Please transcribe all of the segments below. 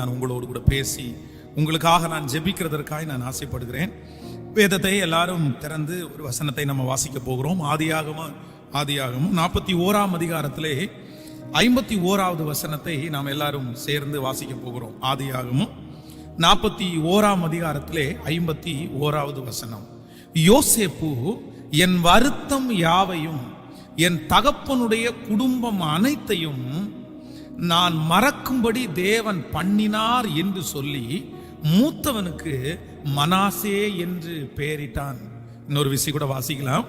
நான் உங்களோடு கூட பேசி உங்களுக்காக நான் ஜெபிக்கிறதற்காக நான் ஆசைப்படுகிறேன். வேதத்தை எல்லாரும் திறந்து ஒரு வசனத்தை நம்ம வாசிக்க போகிறோம். ஆதியாகமும் ஆதியாகமும் நாற்பத்தி ஓராம் அதிகாரத்திலே ஐம்பத்தி ஓராவது வசனத்தை நாம் எல்லாரும் சேர்ந்து வாசிக்க போகிறோம். ஆதியாகமும் நாற்பத்தி ஓராம் அதிகாரத்திலே ஐம்பத்தி ஓராவது வசனம். யோசேப்பு என் வருத்தம் யாவையும் என் தகப்பனுடைய குடும்பம் அனைத்தையும் நான் மறக்கும்படி தேவன் பண்ணினார் என்று சொல்லி மூத்தவனுக்கு மனாசே என்று பெயரிட்டான். இன்னொரு விஷயம் கூட வாசிக்கலாம்.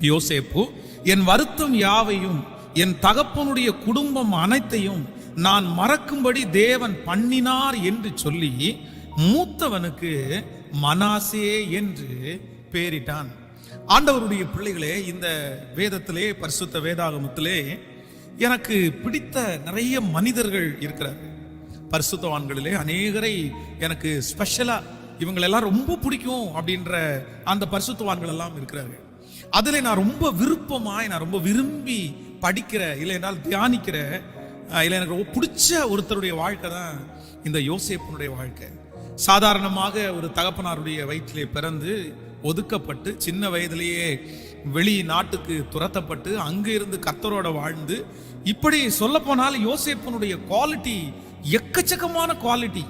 யோசேப்பு என் வருத்தம் யாவையும் என் தகப்பனுடைய குடும்பம் அனைத்தையும் நான் மறக்கும்படி தேவன் பண்ணினார் என்று சொல்லி மூத்தவனுக்கு மனாசே என்று பெயரிட்டான். ஆண்டவருடைய பிள்ளைகளே இந்த வேதத்திலே பரிசுத்த வேதாகமத்திலே எனக்கு பிடித்த நிறைய மனிதர்கள் இருக்கிறார். பரிசுத்தவான்களிலே அநேகரை எனக்கு ஸ்பெஷலாக இவங்களெல்லாம் ரொம்ப பிடிக்கும் அப்படின்ற அந்த பரிசுத்தவான்கள் எல்லாம் இருக்கிறார்கள். அதில் நான் ரொம்ப விருப்பமாய் நான் ரொம்ப விரும்பி படிக்கிற இல்லை என்றால் தியானிக்கிற இல்லை எனக்கு ரொம்ப பிடிச்ச ஒருத்தருடைய வாழ்க்கை தான் இந்த யோசேப்பனுடைய வாழ்க்கை. சாதாரணமாக ஒரு தகப்பனாருடைய வயிற்றிலே பிறந்து ஒதுக்கப்பட்டு சின்ன வயதிலேயே வெளி நாட்டுக்கு துரத்தப்பட்டு அங்கிருந்து கத்தரோட வாழ்ந்து இப்படி சொல்ல போனால் யோசேப்பனுடைய குவாலிட்டி எக்கச்சக்கமான குவாலிட்டி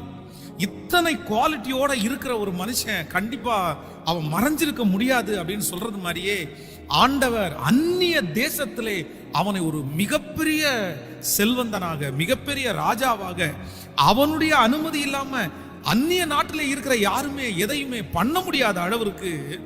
இத்தனை குவாலிட்டியோட இருக்கிற ஒரு மனுஷன் கண்டிப்பா அவன் மறைஞ்சிருக்க முடியாது அப்படின்னு சொல்றது மாதிரியே ஆண்டவர் அந்நிய தேசத்திலே அவனை ஒரு மிகப்பெரிய செல்வந்தனாக மிகப்பெரிய ராஜாவாக அவனுடைய அனுமதி இல்லாம அந்நிய நாட்டிலே இருக்கிற யாருமே எதையுமே பண்ண முடியாத அளவிற்கு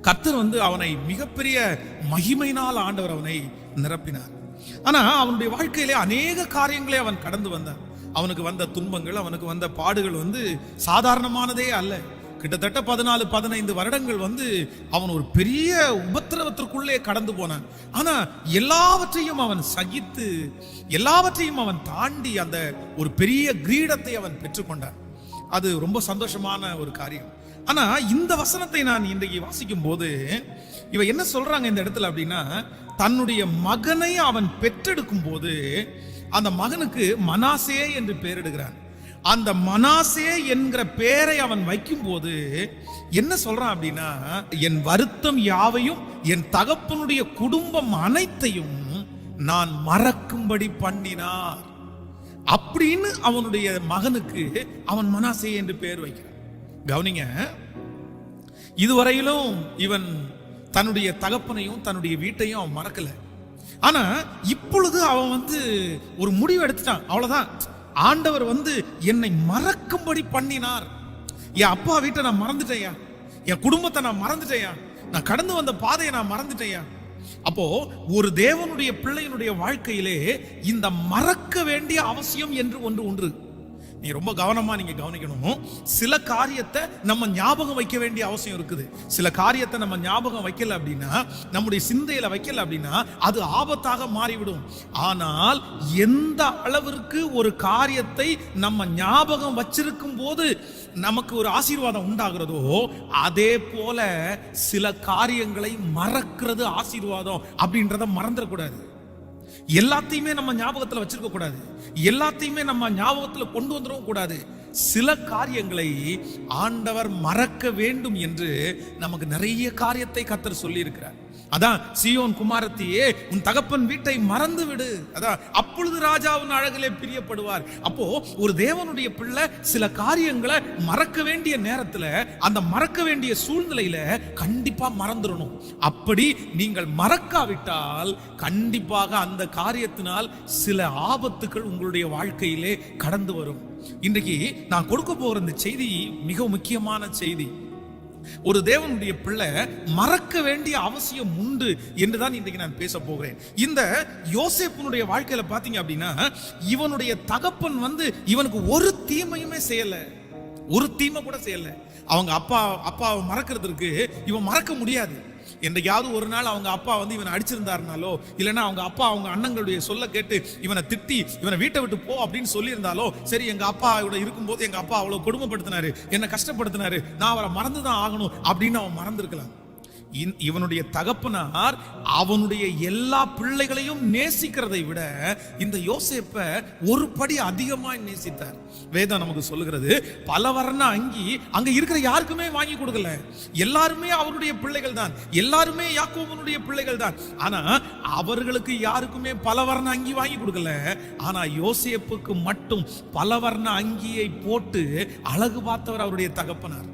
கர்த்தர் வந்து அவனை மிகப்பெரிய மகிமையினால் ஆண்டவர் அவனை நிரப்பினார். ஆனா அவனுடைய வாழ்க்கையிலே அநேக காரியங்களை அவன் கடந்து வந்தான். அவனுக்கு வந்த துன்பங்கள் அவனுக்கு வந்த பாடுகள் வந்து சாதாரணமானதே அல்ல. கிட்டத்தட்ட பதினாலு பதினைந்து வருடங்கள் வந்து அவன் ஒரு பெரிய உபத்திரவத்திற்குள்ளே கடந்து போனான். ஆனா எல்லாவற்றையும் அவன் சகித்து எல்லாவற்றையும் அவன் தாண்டி அந்த ஒரு பெரிய கிரீடத்தை அவன் பெற்றுக்கொண்டான். அது ரொம்ப சந்தோஷமான ஒரு காரியம். ஆனா இந்த வசனத்தை நான் இன்றைக்கு வாசிக்கும் போது இவ என்ன சொல்றாங்க இந்த இடத்துல அப்படின்னா தன்னுடைய மகனை அவன் பெற்றெடுக்கும் போது அந்த மகனுக்கு மனாசே என்று பெயரிடுகிறான் அந்த மனாசே என்கிற பெயரை அவன் வைக்கும் போது என்ன சொல்றான் அப்படின்னா என் வருத்தம் யாவையும் என் தகப்பனுடைய குடும்பம் அனைத்தையும் நான் மறக்கும்படி பண்ணினார். அப்படின்னு அவனுடைய மகனுக்கு அவன் மனாசே என்று பெயர் வைக்கிறான். கவனிங்க இதுவரையிலும் இவன் தன்னுடைய தகப்பனையும் தன்னுடைய வீட்டையும் அவன் மறக்கல. ஆனா இப்பொழுது அவன் வந்து ஒரு முடிவு எடுத்துட்டான். அவ்வளவுதான். ஆண்டவர் வந்து என்னை மறக்கும்படி பண்ணினார். என் அப்பா வீட்டை நான் மறந்துட்டேயா என் குடும்பத்தை நான் மறந்துட்டேயா நான் கடந்து வந்த பாதையை நான் மறந்துட்டேயா அப்போ ஒரு தேவனுடைய பிள்ளையினுடைய வாழ்க்கையிலே இந்த மறக்க வேண்டிய அவசியம் என்று ஒன்று ஒன்று நீ ரொம்ப கவனமா நீங்க கவனிக்கணும். சில காரியத்தை நம்ம ஞாபகம் வைக்க வேண்டிய அவசியம் இருக்குது. சில காரியத்தை நம்ம ஞாபகம் வைக்கல அப்படின்னா நம்முடைய சிந்தையில வைக்கல அப்படின்னா அது ஆபத்தாக மாறிவிடும். ஆனால் எந்த அளவிற்கு ஒரு காரியத்தை நம்ம ஞாபகம் வச்சிருக்கும் போது நமக்கு ஒரு ஆசீர்வாதம் உண்டாகிறதோ அதே போல சில காரியங்களை மறக்கிறது ஆசீர்வாதம் அப்படின்றத மறந்துடக்கூடாது. எல்லாத்தையுமே நம்ம ஞாபகத்தில் வச்சிருக்க கூடாது. எல்லாத்தையுமே நம்ம ஞாபகத்தில் கொண்டு வந்துடவும் கூடாது. சில காரியங்களை ஆண்டவர் மறக்க வேண்டும் என்று நமக்கு நிறைய காரியத்தை கத்தர் சொல்லியிருக்கிறார். அதான் சியோன் குமாரத்தியே உன் தகப்பன் வீட்டை மறந்து விடு அதான் அப்பொழுது ராஜாவின் அழகிலே பிரியப்படுவார். அப்போ ஒரு தேவனுடைய பிள்ளை சில காரியங்களை மறக்க வேண்டிய நேரத்துல அந்த மறக்க வேண்டிய சூழ்நிலையில கண்டிப்பா மறந்துடணும். அப்படி நீங்கள் மறக்காவிட்டால் கண்டிப்பாக அந்த காரியத்தினால் சில ஆபத்துக்கள் உங்களுடைய வாழ்க்கையிலே கடந்து வரும். இன்றைக்கு நான் கொடுக்க போகிற இந்த செய்தி மிக முக்கியமான செய்தி. ஒரு தேவனுடைய பிள்ளை மறக்க வேண்டிய அவசியம் உண்டு என்று தான் இன்றைக்கு நான் பேச போகிறேன். இந்த யோசேப்பினுடைய வாழ்க்கையில பாத்தீங்க அப்படின்னா இவனுடைய தகப்பன் வந்து இவனுக்கு ஒரு தீமையுமே செய்யல. ஒரு தீமை கூட செய்யல. அவங்க அப்பா அப்பாவை மறக்கிறதுக்கு இவன் மறக்க முடியாது. என்றைக்காவது ஒரு நாள் அவங்க அப்பா வந்து இவனை அடிச்சிருந்தாருனாலோ இல்லைன்னா அவங்க அப்பா அவங்க அண்ணங்களுடைய சொல்ல கேட்டு இவனை திட்டி இவனை வீட்டை விட்டு போ அப்படின்னு சொல்லியிருந்தாலோ சரி எங்க அப்பா இவட இருக்கும்போது எங்க அப்பா அவ்வளோ கொடுமைப்படுத்தினாரு என்னை கஷ்டப்படுத்தினாரு நான் அவரை மறந்து தான் ஆகணும் அப்படின்னு அவன் மறந்துருக்கலாம். இவனுடைய தகப்பனார் அவனுடைய எல்லா பிள்ளைகளையும் நேசிக்கிறதை விட இந்த யோசேப்ப ஒரு படி அதிகமாய் நேசித்தார். வேதம் நமக்கு சொல்லுகிறது பல வர்ண அங்கி அங்க இருக்கிற யாருக்குமே வாங்கி கொடுக்கல. எல்லாருமே அவருடைய பிள்ளைகள் தான். எல்லாருமே யாக்கோபனுடைய பிள்ளைகள் தான். ஆனா அவர்களுக்கு யாருக்குமே பல வர்ண அங்கி வாங்கி கொடுக்கல. ஆனா யோசேப்புக்கு மட்டும் பல வர்ண அங்கியை போட்டு அழகு பார்த்தவர் அவருடைய தகப்பனார்.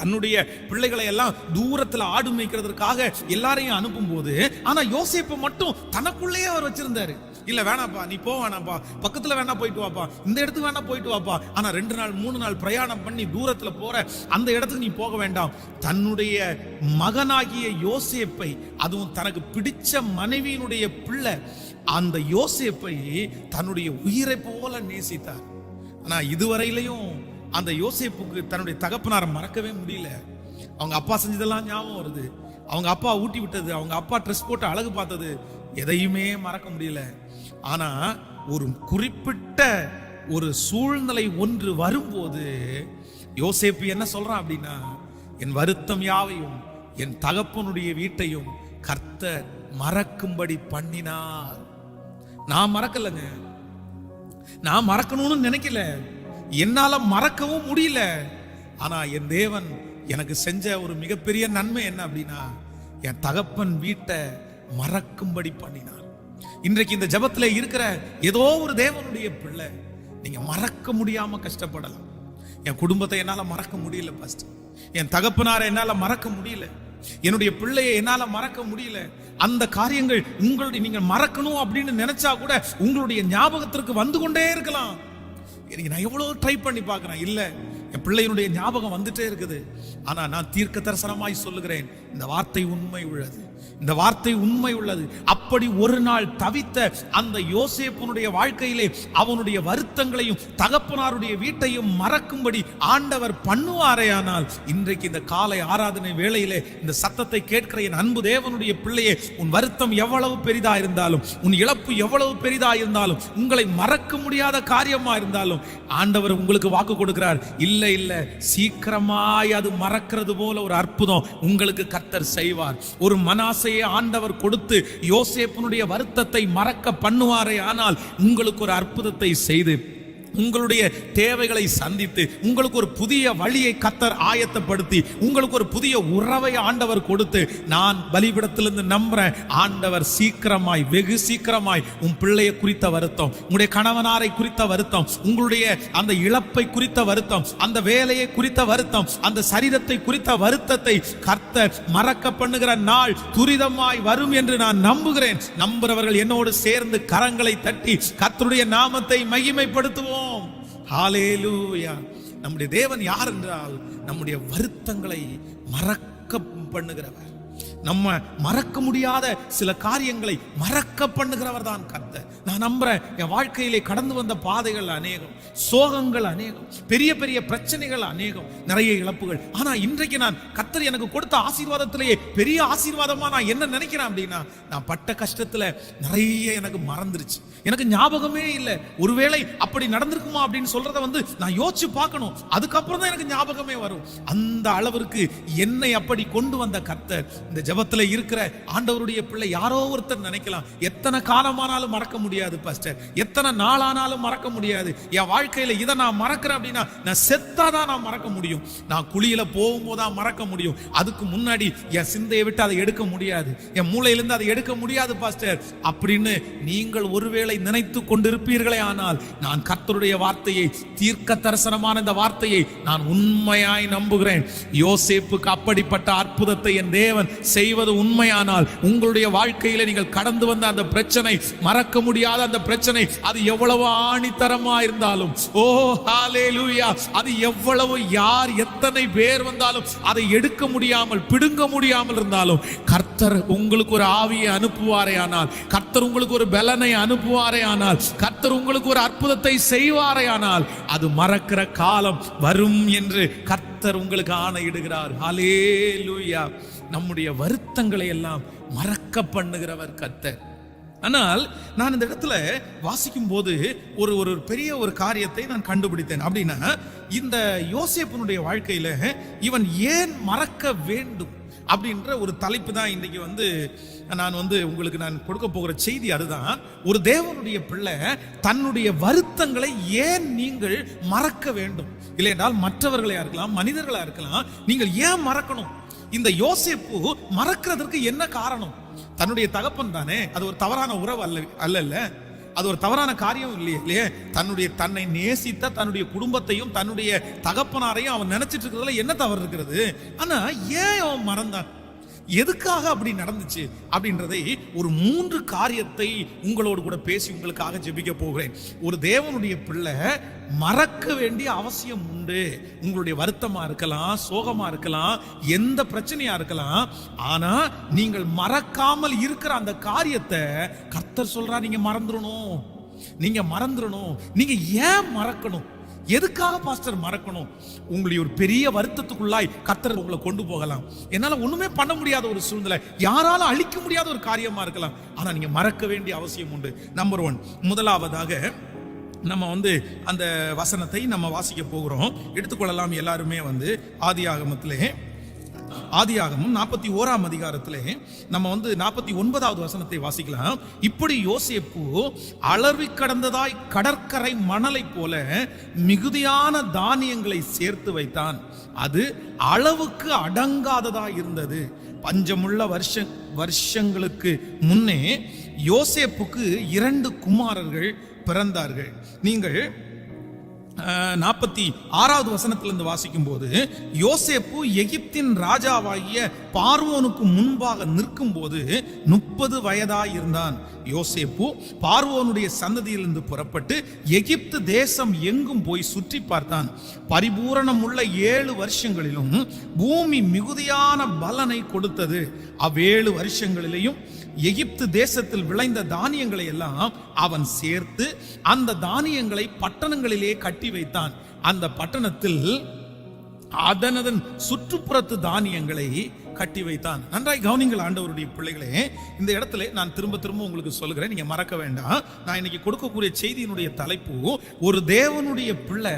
தன்னுடைய பிள்ளைகளை எல்லாம் தூரத்துல ஆடு மேய்க்கிறதுக்காக எல்லாரையும் அனுப்பும்போது ஆனா யோசேப்பை மட்டும் தனக்குள்ளேயே அவர் வச்சிருந்தாரு. இல்ல வேணாப்பா நீ போ வேணாப்பா பக்கத்துல வேணா போயிட்டு வாப்பா இந்த இடத்துக்கு வேணா போயிட்டு வாப்பா. ஆனா ரெண்டு நாள் மூணு நாள் பிரயாணம் பண்ணி தூரத்துல போற அந்த இடத்துக்கு நீ போக வேண்டாம். தன்னுடைய மகனாகிய யோசேப்பை அதுவும் தனக்கு பிடிச்ச மனைவியினுடைய பிள்ளை அந்த யோசேப்பை தன்னுடைய உயிரை போல நேசித்தார். ஆனா இதுவரையிலையும் அந்த யோசேப்புக்கு தன்னுடைய தகப்பனாரை மறக்கவே முடியல. அவங்க அப்பா செஞ்சதெல்லாம் ஞாபகம் வருது. அவங்க அப்பா ஊட்டி விட்டது அவங்க அப்பா ட்ரெஸ் போட்டு அழகு பார்த்தது எதையுமே மறக்க முடியல. ஆனா ஒரு குறிப்பிட்ட ஒரு சூழ்நிலை ஒன்று வரும்போது யோசேப்பு என்ன சொல்றான் அப்படின்னா என் வருத்தம் யாவையும் என் தகப்பனுடைய வீட்டையும் கர்த்தர் மறக்கும்படி பண்ணினார். நான் மறக்கலைங்க. நான் மறக்கணும்னு நினைக்கல. என்னால மறக்கவும் முடியல. ஆனா என் தேவன் எனக்கு செஞ்ச ஒரு மிகப்பெரிய நன்மை என்ன அப்படின்னா என் தகப்பன் வீட்டை மறக்கும்படி பண்ணினார். இன்றைக்கு இந்த ஜபத்துல இருக்கிற ஏதோ ஒரு தேவனுடைய பிள்ளை நீங்க மறக்க முடியாம கஷ்டப்படலாம். என் குடும்பத்தை என்னால மறக்க முடியல ஃபர்ஸ்ட் என் தகப்பனாரை என்னால மறக்க முடியல. என்னுடைய பிள்ளையை என்னால மறக்க முடியல. அந்த காரியங்கள் உங்களுடைய நீங்கள் மறக்கணும் அப்படின்னு நினைச்சா கூட உங்களுடைய ஞாபகத்திற்கு வந்து கொண்டே இருக்கலாம். எனக்கு நான் எவ்வளோ ட்ரை பண்ணி பார்க்குறேன்? இல்லை என் பிள்ளையினுடைய ஞாபகம் வந்துட்டே இருக்குது. ஆனால் நான் தீர்க்க தரிசனமாய் சொல்லுகிறேன் இந்த வார்த்தை உண்மை உள்ளது. இந்த வார்த்தை உண்மை உள்ளது. அப்படி ஒரு நாள் தவித்த அந்த யோசேப்பனுடைய வாழ்க்கையிலே அவனுடைய வருத்தங்களையும் தகப்பனாருடைய வீட்டையும் மறக்கும்படி ஆண்டவர் பண்ணுவாரேயானால் இன்றைக்கு இந்த காலை ஆராதனை வேளையிலே இந்த சத்தத்தை கேட்கிற என் அன்பு தேவனுடைய பிள்ளையே உன் வருத்தம் எவ்வளவு பெரிதா இருந்தாலும் உன் இழப்பு எவ்வளவு பெரிதா இருந்தாலும் உங்களை மறக்க முடியாத காரியமா இருந்தாலும் ஆண்டவர் உங்களுக்கு வாக்கு கொடுக்கிறார். இல்லை இல்ல சீக்கிரமாய் அது மறக்கிறது போல ஒரு அற்புதம் உங்களுக்கு கர்த்தர் செய்வார். ஒரு ஆசையை ஆண்டவர் கொடுத்து யோசேப்பனுடைய வருத்தத்தை மறக்க பண்ணுவாரே ஆனால் உங்களுக்கு ஒரு அற்புதத்தை செய்து உங்களுடைய தேவைகளை சந்தித்து உங்களுக்கு ஒரு புதிய வழியை கத்தர் ஆயத்தப்படுத்தி உங்களுக்கு ஒரு புதிய உறவை ஆண்டவர் கொடுத்து நான் பலிபிடத்திலிருந்து நம்புறேன். ஆண்டவர் சீக்கிரமாய் வெகு சீக்கிரமாய் உன் பிள்ளையை குறித்த வருத்தம் உங்களுடைய கணவனாரை குறித்த வருத்தம் உங்களுடைய அந்த இழப்பை குறித்த வருத்தம் அந்த வேலையை குறித்த வருத்தம் அந்த சரீரத்தை குறித்த வருத்தத்தை கர்த்தர் மறக்க பண்ணுகிற நாள் துரிதமாய் வரும் என்று நான் நம்புகிறேன். நம்புறவர்கள் என்னோடு சேர்ந்து கரங்களை தட்டி கர்த்தருடைய நாமத்தை மகிமைப்படுத்துவோம். ஹalleluya. நம்முடைய தேவன் யார் என்றால் நம்முடைய வருத்தங்களை மறக்க பண்ணுகிறவர். நம்ம மறக்க முடியாத சில காரியங்களை மறக்க பண்ணுகிறவர் தான் கர்த்தர். நான் நம்புறேன். என் வாழ்க்கையிலே கடந்து வந்த பாதைகள் அநேகம். சோகங்கள் அநேகம். பெரிய பெரிய பிரச்சனைகள் அநேகம். நிறைய இழப்புகள். ஆனா இன்றைக்கு நான் கத்தர் எனக்கு கொடுத்த ஆசீர்வாதத்திலேயே பெரிய ஆசீர்வாதமா நான் என்ன நினைக்கிறேன் அப்படின்னா நான் பட்ட கஷ்டத்துல நிறைய எனக்கு மறந்துருச்சு. எனக்கு ஞாபகமே இல்லை. ஒருவேளை அப்படி நடந்திருக்குமா அப்படின்னு சொல்றத வந்து நான் யோசிச்சு பார்க்கணும். அதுக்கப்புறம் தான் எனக்கு ஞாபகமே வரும். அந்த அளவிற்கு என்னை அப்படி கொண்டு வந்த கத்தர் இந்த ஜெபத்துல இருக்கிற ஆண்டவருடைய பிள்ளை யாரோ ஒருத்தர் நினைக்கலாம். எத்தனை காலமானாலும் மறக்க முடியாது. பாஸ்டர் எத்தனை நாளானாலும் மறக்க முடியாது. என் வாழ்க்கையில இதை நான் மறக்கிறேன் அப்படின்னா நான் செத்தாதான் நான் மறக்க முடியும். நான் குழியில் போகும்போது தான் மறக்க முடியும். அதுக்கு முன்னாடி என் சிந்தையை விட்டு அதை எடுக்க முடியாது. என் மூளையிலிருந்து அதை எடுக்க முடியாது பாஸ்டர் அப்படின்னு நீங்கள் ஒருவேளை நினைத்து கொண்டிருப்பீர்களே ஆனால் நான் கர்த்தருடைய வார்த்தையை தீர்க்க தரிசனமான இந்த வார்த்தையை நான் உண்மையாய் நம்புகிறேன். யோசேப்புக்கு அப்படிப்பட்ட அற்புதத்தை என் தேவன் செய்வது உண்மையானால் உங்களுடைய வாழ்க்கையில நீங்கள் கடந்து வந்த அந்த பிரச்சனை மறக்க முடியாத அந்த பிரச்சனை அது எவ்வளவு ஆணித்தரமா இருந்தாலும். ஓ ஹாலே லூயா அது எவ்வளவு யார் எத்தனை பேர் வந்தாலும் அதை எடுக்க முடியாமல் பிடுங்க முடியாமல் இருந்தாலும் கர்த்தர் உங்களுக்கு ஒரு ஆவியை அனுப்புவாரே ஆனால் கர்த்தர் உங்களுக்கு ஒரு பலனை அனுப்புவாரே ஆனால் கர்த்தர் உங்களுக்கு ஒரு அற்புதத்தை செய்வாரே ஆனால் அது மறக்கிற காலம் வரும் என்று கர்த்தர் உங்களுக்கு ஆணையிடுகிறார். ஹalleluya. நம்முடைய வருத்தங்களை எல்லாம் மறக்க பண்ணுகிறவர் கர்த்தர். ஆனால் நான் இந்த இடத்துல வாசிக்கும் போது ஒரு ஒரு பெரிய ஒரு காரியத்தை நான் கண்டுபிடித்தேன். அப்படின்னா இந்த யோசேப்பனுடைய வாழ்க்கையில இவன் ஏன் மறக்க வேண்டும் அப்படின்ற ஒரு தலைப்பு தான் இன்றைக்கி வந்து நான் வந்து உங்களுக்கு நான் கொடுக்க போகிற செய்தி அதுதான். ஒரு தேவனுடைய பிள்ளை தன்னுடைய வருத்தங்களை ஏன் நீங்கள் மறக்க வேண்டும்? இல்லையென்றால் மற்றவர்களாக இருக்கலாம் மனிதர்களாக இருக்கலாம் நீங்கள் ஏன் மறக்கணும்? இந்த யோசிப்பு மறக்கிறதுக்கு என்ன காரணம்? தன்னுடைய தகப்பன் தானே. அது ஒரு தவறான உறவு அல்ல அல்லல்ல. அது ஒரு தவறான காரியம் இல்லையே இல்லையே? தன்னுடைய தன்னை நேசித்த தன்னுடைய குடும்பத்தையும் தன்னுடைய தகப்பனாரையும் அவன் நினைச்சிட்டு இருக்கிறதுல என்ன தவறு இருக்கிறது? ஆனா ஏன் அவன் மறந்தான்? எதுக்காக அப்படி நடந்துச்சு அப்படின்றதை ஒரு மூன்று காரியத்தை உங்களோடு கூட பேசி உங்களுக்காக ஜெபிக்க போகிறேன். ஒரு தேவனுடைய பிள்ளை மறக்க வேண்டிய அவசியம் உண்டு. உங்களுடைய வருத்தமா இருக்கலாம் சோகமா இருக்கலாம் எந்த பிரச்சனையா இருக்கலாம். ஆனா நீங்கள் மறக்காமல் இருக்கிற அந்த காரியத்தை கர்த்தர் சொல்றா நீங்க மறந்துடணும். நீங்க மறந்துடணும். நீங்க ஏன் மறக்கணும்? எதுக்காக பாஸ்டர் மறக்கணும்? உங்களுடைய ஒரு பெரிய வருத்தத்துக்குள்ளாய் கத்தர் உங்களை கொண்டு போகலாம். என்னால ஒண்ணுமே பண்ண முடியாத ஒரு சூழ்நிலை. யாரால அழிக்க முடியாத ஒரு காரியமா இருக்கலாம். ஆனா நீங்க மறக்க வேண்டிய அவசியம் உண்டு. நம்பர் ஒன் முதலாவதாக நம்ம வந்து அந்த வசனத்தை நம்ம வாசிக்க போகிறோம். எடுத்துக்கொள்ளலாம் எல்லாருமே வந்து ஆதி ஆகமத்திலே. ஆதியாகமும் நாற்பத்தி ஓராம் அதிகாரத்திலே நம்ம வந்து நாற்பத்தி ஒன்பதாவது வசனத்தை வாசிக்கலாம். இப்படி யோசேப்பு அளவி கடந்ததாய் கடற்கரை மணலை போல மிகுதியான தானியங்களை சேர்த்து வைத்தான். அது அளவுக்கு அடங்காததாய் இருந்தது. பஞ்சமுள்ள வருஷ வருஷங்களுக்கு முன்னே யோசேப்புக்கு இரண்டு குமாரர்கள் பிறந்தார்கள். நீங்கள் நாற்பத்தி ஆறாவது வசனத்திலிருந்து வாசிக்கும் போது யோசேப்பு எகிப்தின் ராஜாவாகிய பார்வோனுக்கு முன்பாக நிற்கும் போது முப்பது வயதாய் இருந்தான். யோசேப்பு பார்வோனுடைய சந்ததியிலிருந்து புறப்பட்டு எகிப்து தேசம் எங்கும் போய் சுற்றி பார்த்தான். பரிபூரணம் உள்ள ஏழு வருஷங்களிலும் பூமி மிகுதியான பலனை கொடுத்தது. அவ்வேழு வருஷங்களிலேயும் எகிப்து தேசத்தில் விளைந்த தானியங்களை எல்லாம் அவன் சேர்த்து அந்த தானியங்களை பட்டணங்களிலே கட்டி வைத்தான். அந்த பட்டணத்தில் அதனதன் சுற்றுப்புறத்து தானியங்களை கட்டி வைத்தான். நன்றாய் கவனிங்கள் ஆண்டவருடைய பிள்ளைகளே இந்த இடத்துல நான் திரும்ப திரும்ப உங்களுக்கு சொல்லுகிறேன். நீங்க மறக்க வேண்டாம். நான் இன்னைக்கு கொடுக்கக்கூடிய செய்தியினுடைய தலைப்பு ஒரு தேவனுடைய பிள்ளை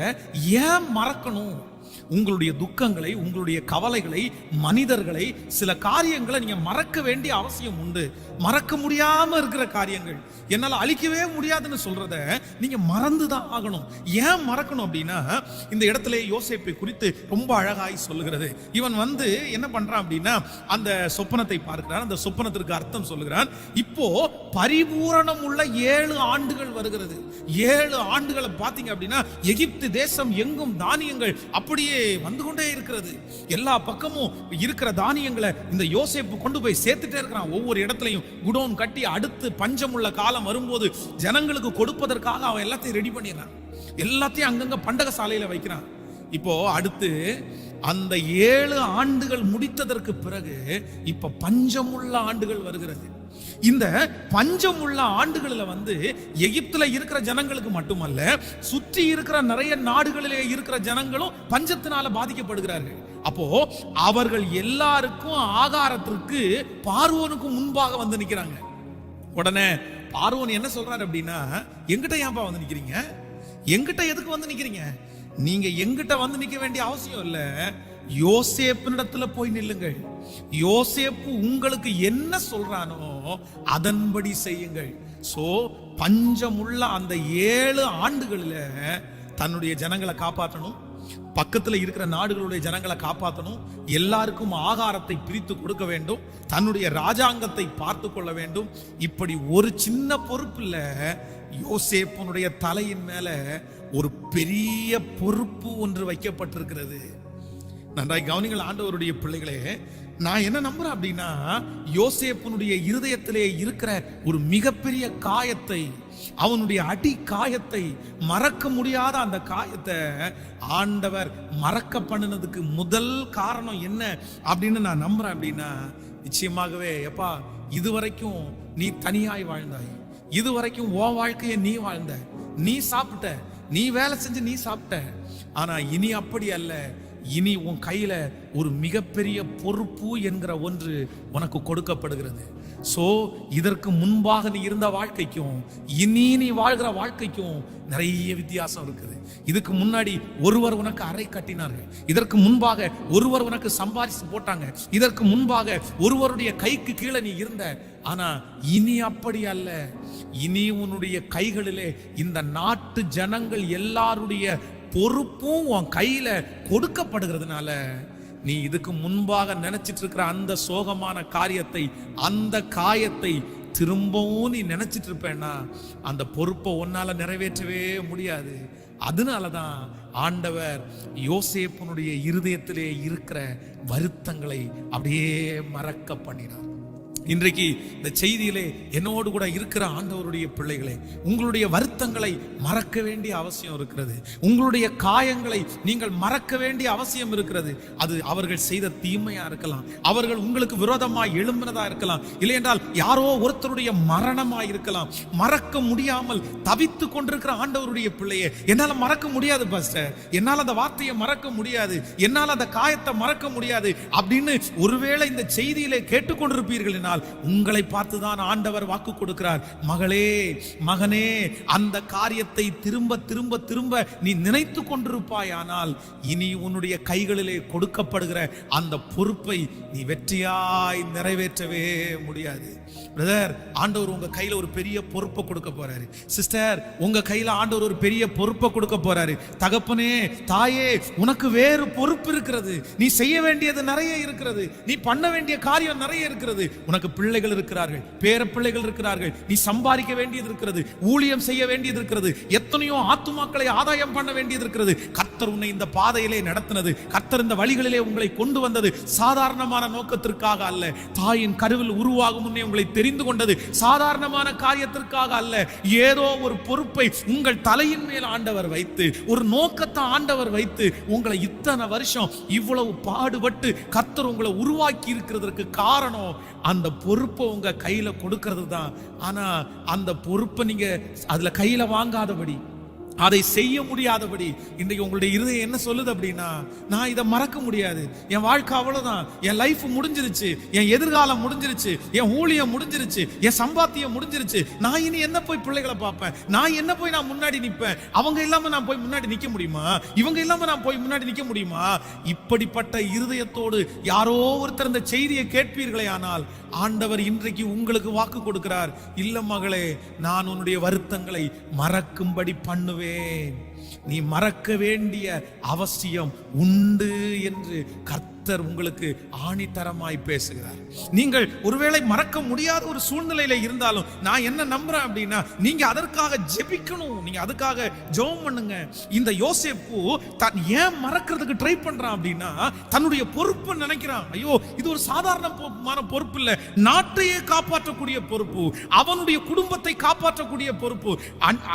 ஏன் மறக்கணும்? உங்களுடைய துக்கங்களை உங்களுடைய கவலைகளை மனிதர்களை சில காரியங்களை நீங்க மறக்க வேண்டிய அவசியம் உண்டு. மறக்க முடியாம இருக்கிற காரியங்கள். என்னால் அழிக்கவே முடியாதுன்னு சொல்றத நீங்க மறந்து தான் ஆகணும். ஏன் மறக்கணும் அப்படின்னா இந்த இடத்துல யோசிப்பை குறித்து ரொம்ப அழகாய் சொல்லுகிறது. இவன் வந்து என்ன பண்றான் அப்படின்னா அந்த சொப்பனத்தை பார்க்கிறான். அந்த சொப்பனத்திற்கு அர்த்தம் சொல்லுகிறான். இப்போ பரிபூரணம் உள்ள ஏழு ஆண்டுகள் வருகிறது. ஏழு ஆண்டுகளை பார்த்தீங்க அப்படின்னா எகிப்து தேசம் எங்கும் தானியங்கள் அப்படியே வந்து கொண்டே இருக்கிறது. எல்லா பக்கமும் இருக்கிற தானியங்களை இந்த யோசேப்பு கொண்டு போய் சேர்த்துட்டே இருக்கிறான். ஒவ்வொரு இடத்துலையும் குடோன் கட்டி அடுத்து பஞ்சம் உள்ள காலம் வரும்போது ஜனங்களுக்கு கொடுப்பதற்காக அவன் எல்லாத்தையும் ரெடி பண்ணிடுறான். எல்லாத்தையும் அங்கங்க பண்டக சாலையில வைக்கிறான். இப்போ அடுத்து அந்த ஏழு ஆண்டுகள் முடித்ததற்கு பிறகு இப்ப பஞ்சமுள்ள ஆண்டுகள் வருகிறது. இந்த பஞ்சம் உள்ள ஆண்டுகளில் வந்து எகிப்துல இருக்கிற ஜனங்களுக்கு மட்டுமல்ல சுற்றி இருக்கிற நிறைய நாடுகளிலே இருக்கிற ஜனங்களும் பஞ்சத்தினால பாதிக்கப்படுகிறார்கள். அப்போ அவர்கள் எல்லாருக்கும் ஆகாரத்திற்கு பார்வோனுக்கு முன்பாக வந்து நிக்கிறாங்க. உடனே பார்வோன் என்ன சொல்றாரு அப்படின்னா எங்கிட்ட ஏன்பா வந்து நிக்கிறீங்க? எங்கிட்ட எதுக்கு வந்து நிக்கிறீங்க? நீங்க எங்கிட்ட வந்து நிக்க வேண்டிய அவசியம் இல்லை. யோசேப்பினிடத்துல போய் நில்லுங்கள். யோசேப்பு உங்களுக்கு என்ன சொல்றானோ அதன்படி செய்யுங்கள். சோ பஞ்சமுள்ள அந்த ஏழு ஆண்டுகளில் தன்னுடைய ஜனங்களை காப்பாற்றணும். பக்கத்தில் இருக்கிற நாடுகளுடைய ஜனங்களை காப்பாற்றணும். எல்லாருக்கும் ஆகாரத்தை பிரித்து கொடுக்க வேண்டும். தன்னுடைய ராஜாங்கத்தை பார்த்து கொள்ள வேண்டும். இப்படி ஒரு சின்ன பொறுப்பில் யோசேப்பனுடைய தலையின் மேல ஒரு பெரிய பொறுப்பு ஒன்று வைக்கப்பட்டிருக்கிறது. நன்றாய் கவனிங்கள் ஆண்டவருடைய பிள்ளைகளே. நான் என்ன நம்புறேன் அப்படின்னா யோசேப்பனுடைய இருதயத்திலே இருக்கிற ஒரு மிகப்பெரிய காயத்தை அவனுடைய அடி காயத்தை மறக்க முடியாத அந்த காயத்தை ஆண்டவர் மறக்க பண்ணினதுக்கு முதல் காரணம் என்ன அப்படின்னு நான் நம்புறேன் அப்படின்னா நிச்சயமாகவே எப்பா இதுவரைக்கும் நீ தனியாய் வாழ்ந்தாய். இதுவரைக்கும் உன் வாழ்க்கையை நீ வாழ்ந்த. நீ சாப்பிட்ட. நீ வேலை செஞ்சு நீ சாப்பிட்ட. ஆனா இனி அப்படி அல்ல. இனி உன் கையில ஒரு மிகப்பெரிய பொறுப்பு என்கிற ஒன்று உனக்கு கொடுக்கப்படுகிறது. சோ இதற்கு முன்பாக நீ இருந்த வாழ்க்கைக்கும் இனி நீ வாழ்கிற வாழ்க்கைக்கும் நிறைய வித்தியாசம் இருக்குது. இதுக்கு முன்னாடி ஒருவர் உனக்கு அறை கட்டினார்கள். இதற்கு முன்பாக ஒருவர் உனக்கு சம்பாதிச்சு போட்டாங்க. இதற்கு முன்பாக ஒருவருடைய கைக்கு கீழே நீ இருந்த. ஆனா இனி அப்படி அல்ல. இனி உன்னுடைய கைகளிலே இந்த நாட்டு ஜனங்கள் எல்லாருடைய பொறுப்பும் உன் கையில கொடுக்கப்படுகிறதுனால நீ இதுக்கு முன்பாக நினைச்சிட்டு இருக்கிற அந்த சோகமான காரியத்தை அந்த காயத்தை திரும்பவும் நீ நினைச்சிட்டு இருப்பேன்னா அந்த பொறுப்பை உன்னால நிறைவேற்றவே முடியாது. அதனால தான் ஆண்டவர் யோசேப்பனுடைய இருதயத்திலே இருக்கிற வருத்தங்களை அப்படியே மறக்க பண்ணினார். இன்றைக்கு இந்த செய்தியிலே என்னோடு கூட இருக்கிற ஆண்டவருடைய பிள்ளைகளே உங்களுடைய வருத்தங்களை மறக்க வேண்டிய அவசியம் இருக்கிறது. உங்களுடைய காயங்களை நீங்கள் மறக்க வேண்டிய அவசியம் இருக்கிறது. அது அவர்கள் செய்த தீமையா இருக்கலாம். அவர்கள் உங்களுக்கு விரோதமாய் எழும்பினதா இருக்கலாம். இல்லை என்றால் யாரோ ஒருத்தருடைய மரணமாய் இருக்கலாம். மறக்க முடியாமல் தவித்து கொண்டிருக்கிற ஆண்டவருடைய பிள்ளையே என்னால மறக்க முடியாது பாஸ்டர் என்னால் அந்த வார்த்தையை மறக்க முடியாது. என்னால் அந்த காயத்தை மறக்க முடியாது. அப்படின்னு ஒருவேளை இந்த செய்தியிலே கேட்டுக்கொண்டிருப்பீர்கள் என்றால் உங்களை பார்த்துதான் ஆண்டவர் வாக்கு கொடுக்கிறார். மகளே மகனே அந்த காரியத்தை திரும்ப திரும்ப திரும்ப நீ நினைத்து கொண்டிருப்பாய் ஆனால் இனி உன்னுடைய கைகளிலே கொடுக்கப்படுகிற அந்த பொறுப்பை நீ வெற்றியாய் நிறைவேற்றவே முடியாது. பிரதர் ஆண்டவர் உங்க கையில ஒரு பெரிய பொறுப்பை கொடுக்க போறாரு. சிஸ்டர் உங்க கையில ஆண்டவர் ஒரு பெரிய பொறுப்பை கொடுக்க போறாரு. தகப்பனே தாயே உனக்கு வேறு பொறுப்பு இருக்கிறது. நீ செய்ய வேண்டியது நிறைய இருக்கிறது. நீ பண்ண வேண்டிய காரியம் நிறைய இருக்கிறது. உனக்கு பிள்ளைகள் இருக்கிறார்கள் பேர பிள்ளைகள் இருக்கிறார்கள். நீ சம்பாதிக்க வேண்டியது இருக்கிறது ஊழியம் செய்ய வேண்டியது இருக்கிறது எத்தனையோ ஆத்துமாக்களை ஆதாயம் பண்ண வேண்டியது இருக்கிறது. கர்த்தர் உன்னை இந்த பாதையிலே நடத்தினது. கர்த்தர் இந்த வழிகளிலே உங்களை கொண்டு வந்தது. சாதாரணமான நோக்கத்திற்காக அல்ல. தாயின் கருவில் உருவாகும் முன்னே உங்களை தெரிந்து கொண்டது. சாதாரணமான காரியத்திற்காக அல்ல. ஏதோ ஒரு பொறுப்பை உங்கள் தலையின் மேல் ஆண்டவர் வைத்து ஒரு நோக்கத்தை ஆண்டவர் வைத்து உங்களை இத்தனை வருஷம் இவ்வளவு பாடுபட்டு கர்த்தர் உங்களை உருவாக்கி இருக்கிறதுக்கு காரணம் அந்த பொறுப்பை உங்க கையில கொடுக்கிறது தான் ஆனா அந்த பொறுப்பை நீங்க அதுல கையில வாங்காதபடி அதை செய்ய முடியாதபடி இன்றைக்கு உங்களுடைய இருதயம் என்ன சொல்லுது அப்படின்னா நான் இதை மறக்க முடியாது. என் வாழ்க்கை அவ்வளவுதான். என் லைஃப் முடிஞ்சிருச்சு. என் எதிர்காலம் முடிஞ்சிருச்சு. என் ஊழியம் முடிஞ்சிருச்சு. என் சம்பாத்தியம் முடிஞ்சிருச்சு. நான் இனி என்ன போய் பிள்ளைகளை பார்ப்பேன்? நான் என்ன போய் நான் முன்னாடி நிற்பேன்? அவங்க இல்லாம நான் போய் முன்னாடி நிக்க முடியுமா? இவங்க இல்லாம நான் போய் முன்னாடி நிக்க முடியுமா? இப்படிப்பட்ட இருதயத்தோடு யாரோ ஒருத்தர் இந்த செய்தியை கேட்பீர்களே ஆனால் ஆண்டவர் இன்றைக்கு உங்களுக்கு வாக்கு கொடுக்கிறார். இல்ல மகளே நான் உன்னுடைய வருத்தங்களை மறக்கும்படி பண்ணுவேன். நீ மறக்க வேண்டிய அவசியம் உண்டு என்று கர்த்தர் உங்களுக்கு ஆணித்தரமாய் பேசுகிறார். நீங்கள் ஒருவேளை மறக்க முடியாத ஒரு சூழ்நிலையில இருந்தாலும் நான் என்ன நம்புறேன் அப்படின்னா நீங்க அதற்காக ஜெபிக்கணும். நீங்க அதுக்காக ஜெபம் பண்ணுங்க. இந்த யோசேப்பு தான் ஏன் மறக்கிறதுக்கு ட்ரை பண்றான் அப்படின்னா தன்னுடைய பொறுப்பு நினைக்கிறான். ஐயோ இது ஒரு சாதாரணமான பொறுப்பு இல்ல. நாட்டையே காப்பாற்றக்கூடிய பொறுப்பு அவனுடைய குடும்பத்தை காப்பாற்றக்கூடிய பொறுப்பு.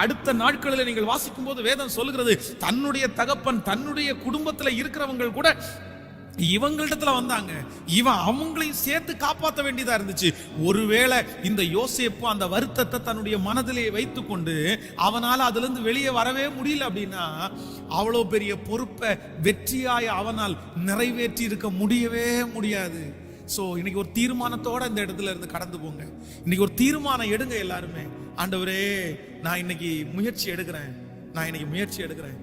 அடுத்த நாட்களில் நீங்கள் வாசிக்கும் போது வேதம் சொல்லுகிறது தன்னுடைய தகப்பன் தன்னுடைய குடும்பத்தில் இருக்கிறவங்க கூட இவங்களிடத்துல வந்தாங்க. இவன் அவங்களையும் சேர்த்து காப்பாற்ற வேண்டியதா இருந்துச்சு. ஒருவேளை இந்த யோசேப்பு அந்த வருத்தத்தை தன்னுடைய மனதிலே வைத்துக்கொண்டு அவனால அதுல இருந்து வெளியே வரவே முடியல அப்படின்னா அவ்வளோ பெரிய பொறுப்பை வெற்றியாய் அவனால் நிறைவேற்றி இருக்க முடியவே முடியாது. ஸோ இன்னைக்கு ஒரு தீர்மானத்தோட இந்த இடத்துல இருந்து கடந்து போங்க. இன்னைக்கு ஒரு தீர்மானம் எடுங்க எல்லாருமே. ஆண்டவரே நான் இன்னைக்கு முயற்சி எடுக்கிறேன். நான் இன்னைக்கு முயற்சி எடுக்கிறேன்.